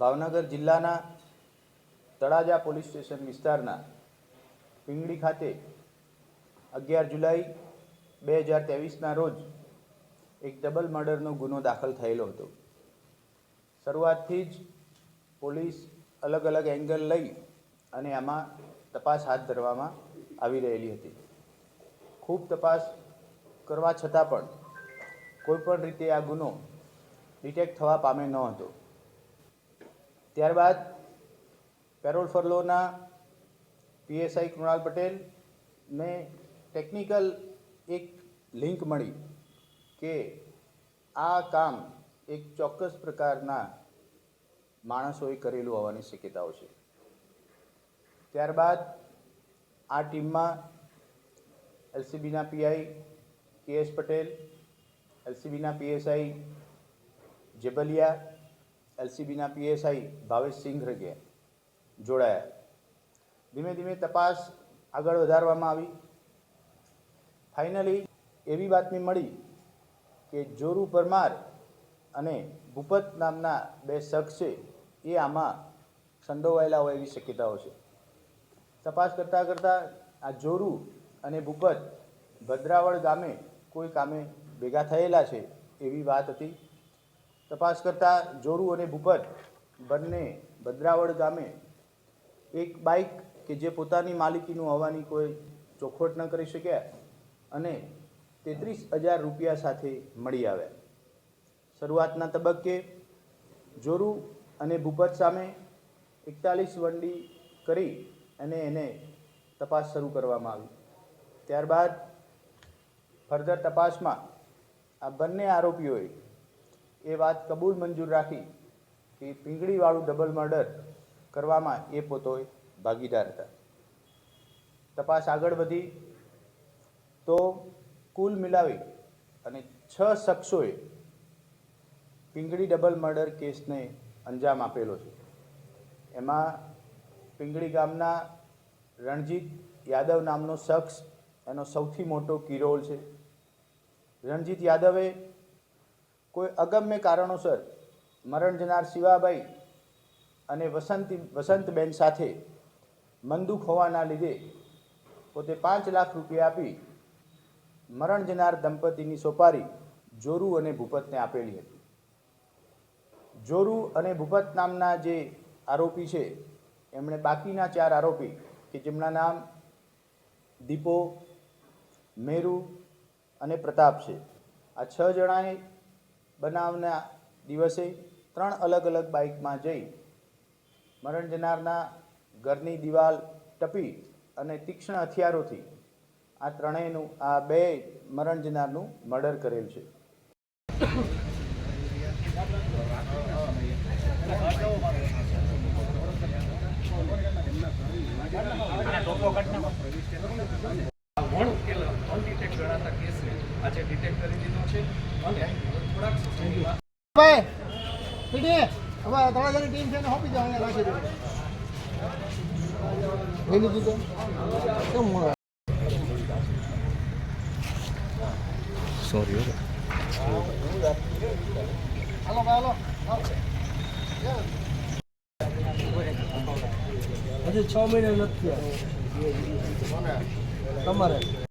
ભાવનગર જિલ્લાના Talaja police station વિસ્તારના પિંગળી ખાતે અગિયાર જુલાઈ બે હજાર ત્રેવીસના રોજ એક ડબલ મર્ડરનો ગુનો દાખલ થયેલો હતો. શરૂઆતથી જ પોલીસ અલગ અલગ એંગલ લઈ અને આમાં તપાસ હાથ ધરવામાં આવી રહેલી હતી. ખૂબ તપાસ કરવા છતાં પણ કોઈ પણ રીતે આ ગુનો ડિટેક્ટ થવા પામે ન હતો. ત્યારબાદ પેરોલ ફરલોના પીએસઆઈ કૃણાલ પટેલને ટેકનિકલ એક લિંક મળી કે આ કામ એક ચોક્કસ પ્રકારના માણસોએ કરેલું હોવાની શક્યતાઓ છે. ત્યારબાદ આ ટીમમાં એલસીબીના પીઆઈ કે એસ પટેલ એલસીબીના પીએસઆઈ જેબલિયા, એલસીબીના પીએસઆઈ ભાવેશ સિંઘ રગિયા જોડાયા. ધીમે ધીમે તપાસ આગળ વધારવામાં આવી. ફાઇનલી એવી બાતમી મળી કે જોરુ પરમાર અને ભૂપત નામના બે શખ્સ છે, એ આમાં સંડોવાયેલા હોય એવી શક્યતાઓ છે. તપાસ કરતાં કરતાં આ જોરુ અને ભૂપત ભદ્રાવળ ગામે કોઈ કામે ભેગા થયેલા છે એવી વાત હતી. તપાસ કરતાં જોરુ અને ભૂપત બંને ભદ્રાવળ ગામે એક બાઇક કે જે પોતાની માલિકીનું હોવાની કોઈ ચોખવટ ન કરી શક્યા અને તેત્રીસ હજાર રૂપિયા સાથે મળી આવ્યા. શરૂઆતના તબક્કે જોરુ અને ભૂપત સામે એકતાલીસ વંડી કરી અને એને તપાસ શરૂ કરવામાં આવી. ત્યારબાદ ફર્ધર તપાસમાં આ બંને આરોપીઓએ એ વાત કબૂલ મંજૂર રાખી કે પીંગળીવાળું ડબલ મર્ડર કરવામાં એ પોતે ભાગીદાર હતા. તપાસ આગળ વધી તો કુલ મિલાવી અને છ શખ્સોએ પીંગળી ડબલ મર્ડર કેસને અંજામ આપેલો છે. એમાં પીંગળી ગામના રણજીત યાદવ નામનો શખ્સ, એનો સૌથી મોટો કિરોલ છે. રણજીત યાદવે કોઈ અગમ્ય કારણોસર મરણ જનાર શિવાભાઈ અને વસંતી, વસંતબેન સાથે મંદુક હોવાના લીધે પોતે પાંચ લાખ રૂપિયા આપી મરણ જનાર દંપતીની સોપારી જોરુ અને ભૂપતને આપેલી હતી. જોરુ અને ભૂપત નામના જે આરોપી છે, એમણે બાકીના ચાર આરોપી કે જેમના નામ દીપો, મેરુ અને પ્રતાપ છે. આ છ જણાએ બનાવના દિવસે ત્રણ અલગ અલગ બાઇકમાં જઈ મરણ જનારના ઘરની દિવાલ ટપી અને તીક્ષ્ણ હથિયારોથી આ ત્રણેયનું, આ બે મરણ જનારનું મર્ડર કરેલ છે. ગણાતા કેસને આજે ડિટેક્ટ કરી દીધો છે. અને થોડાક સમયમાં ભાઈ પીડી હવે તળાજાની ટીમ છે ને હોપી જાવ અહીંયા રાખી દો. લઈ લીધું તો. કેમ મળે હાલો ભાઈ હાલો. હજી છ મહિના નથી તમારે?